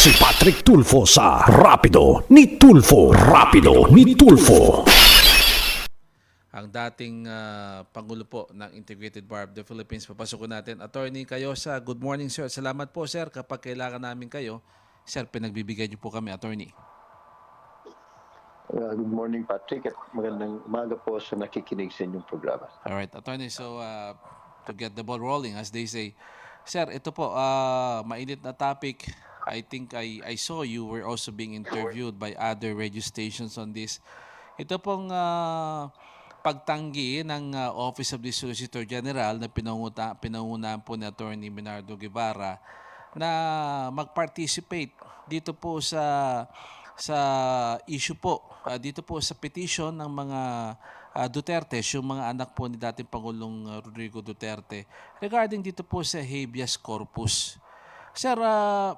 Si Patrick Tulfo sa Rapido ni Tulfo. Rapido ni Tulfo. ang dating ah, Pangulo po ng Integrated Bar of the Philippines. Papasukin natin. Attorney Kayosa, good morning sir. Salamat po sir kapag kailangan namin kayo. Sir, pinagbibigay niyo po kami, attorney. Uh, good morning, Patrick. At magandang umaga po sa nakikinig sa inyong programa. Alright, attorney. So, uh, to get the ball rolling, as they say. Sir, ito po, uh, mainit na topic. I think I, I saw you were also being interviewed by other radio stations on this. Ito pong uh, pagtanggi ng uh, Office of the Solicitor General na pinanguta, pinangunahan po ni Attorney Minardo Guevara na mag-participate dito po sa sa issue po ah, dito po sa petition ng mga ah, Duterte, yung mga anak po ni dating Pangulong Rodrigo Duterte regarding dito po sa habeas corpus. Sir, ah,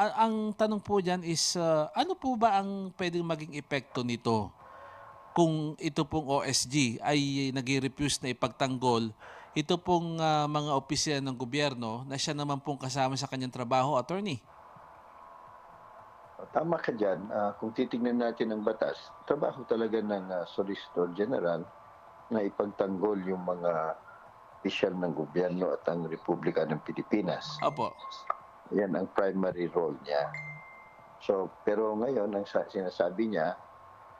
ang tanong po diyan is ah, ano po ba ang pwedeng maging epekto nito kung ito pong OSG ay nag-refuse na ipagtanggol ito pong ah, mga opisyal ng gobyerno na siya naman pong kasama sa kanyang trabaho, attorney. Tama ka dyan. Ah, kung titignan natin ang batas, trabaho talaga ng ah, Solicitor General na ipagtanggol yung mga opisyal ng gobyerno at ang Republika ng Pilipinas. Opo. Yan ang primary role niya. So, pero ngayon, ang sa- sinasabi niya,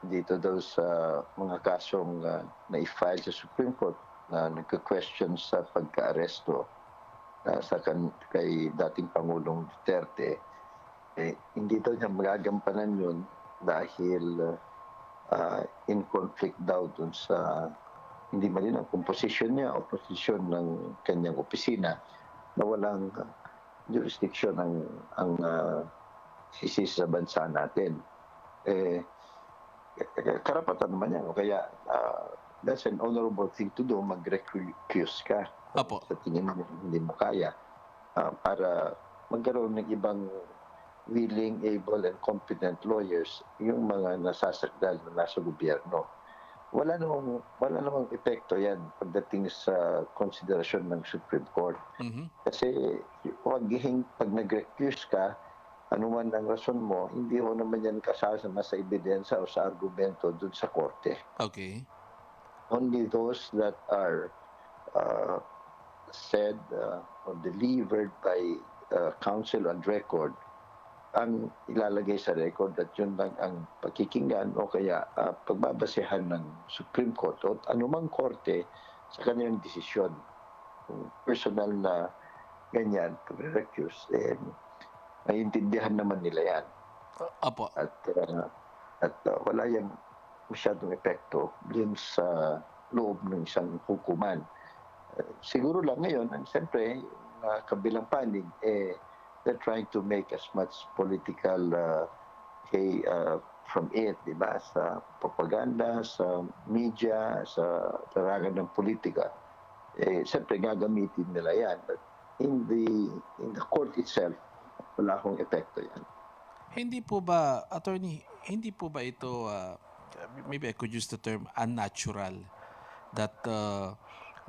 dito daw sa mga kasong uh, na-file sa Supreme Court na nagka-question sa pagka-aresto uh, sa kan- kay dating Pangulong Duterte, eh, hindi daw niya magagampanan yun dahil uh, in conflict daw dun sa hindi malinaw kung posisyon niya o posisyon ng kanyang opisina na walang jurisdiction ang ang uh, sisi sa bansa natin. Eh, karapatan naman yan. Kaya, uh, that's an honorable thing to do, mag-recuse ka. Apo. Sa tingin mo, hindi mo kaya. Ah, para magkaroon ng ibang willing, able, and competent lawyers, yung mga nasasakdal na nasa gobyerno. Wala namang, wala namang epekto yan pagdating sa konsiderasyon ng Supreme Court. Mhm. Kasi pag, pag nag-recuse ka, anuman ang rason mo, hindi ho naman yan kasama sa ebidensya o sa argumento dun sa korte. Okay. Only those that are uh, said uh, or delivered by uh, counsel on record ang ilalagay sa record at yun lang ang pakikinggan o kaya uh, pagbabasehan ng Supreme Court o anumang korte sa kanilang desisyon. Kung personal na ganyan, pag-recuse, eh, naiintindihan naman nila yan. Apo. At, uh, at uh, wala yung masyadong epekto din sa loob ng isang hukuman. Uh, siguro lang ngayon, ang siyempre, uh, kabilang panig, eh, they're trying to make as much political uh, hay uh, from it, di ba? Sa propaganda, sa media, sa larangan ng politika. Eh, siyempre, gagamitin nila yan. But in the, in the court itself, wala akong epekto yan. Hindi po ba, attorney, hindi po ba ito, uh, maybe I could use the term unnatural, that uh,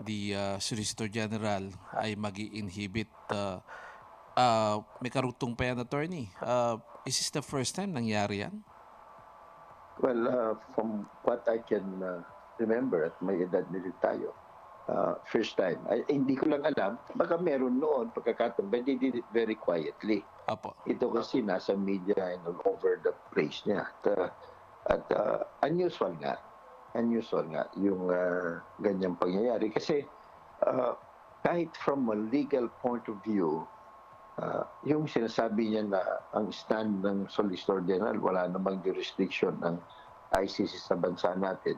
the uh, Solicitor General ay mag inhibit uh, uh, may karugtong pa yan, attorney. Uh, is this the first time nangyari yan? Well, uh, from what I can uh, remember at may edad na rin tayo, uh, first time. Ay, hindi ko lang alam, baka meron noon pagkakataon, but they did it very quietly. Apo. Ito kasi nasa media and all over the place niya. At, uh, at uh, unusual nga, unusual nga yung uh, ganyang pangyayari. Kasi uh, kahit from a legal point of view, uh, yung sinasabi niya na ang stand ng Solicitor General, wala namang jurisdiction ng ICC sa bansa natin,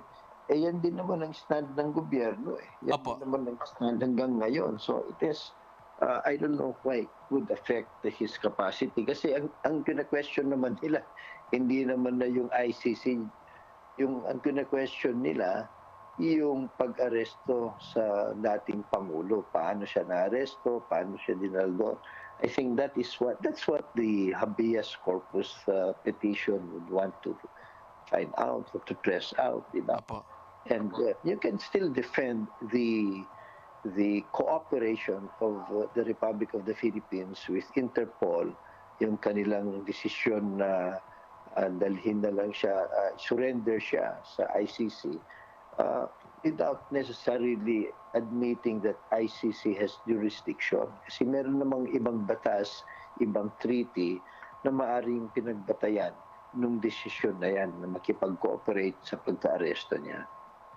eh yan din naman ang stand ng gobyerno eh. Yan Apo. din naman ang stand hanggang ngayon. So it is, uh, I don't know why it would affect his capacity. Kasi ang, ang kina-question naman nila, hindi naman na yung ICC, yung ang kina-question nila, yung pag-aresto sa dating Pangulo. Paano siya na-aresto? Paano siya dinaldo? I think that is what, that's what the habeas corpus uh, petition would want to find out or to press out, di ba? Apo. and uh, you can still defend the the cooperation of uh, the Republic of the Philippines with Interpol yung kanilang desisyon na ah, dalhin na lang siya, ah, surrender siya sa ICC uh, without necessarily admitting that ICC has jurisdiction. Kasi meron namang ibang batas, ibang treaty na maaring pinagbatayan nung desisyon na yan na makipag-cooperate sa pagka-aresto niya.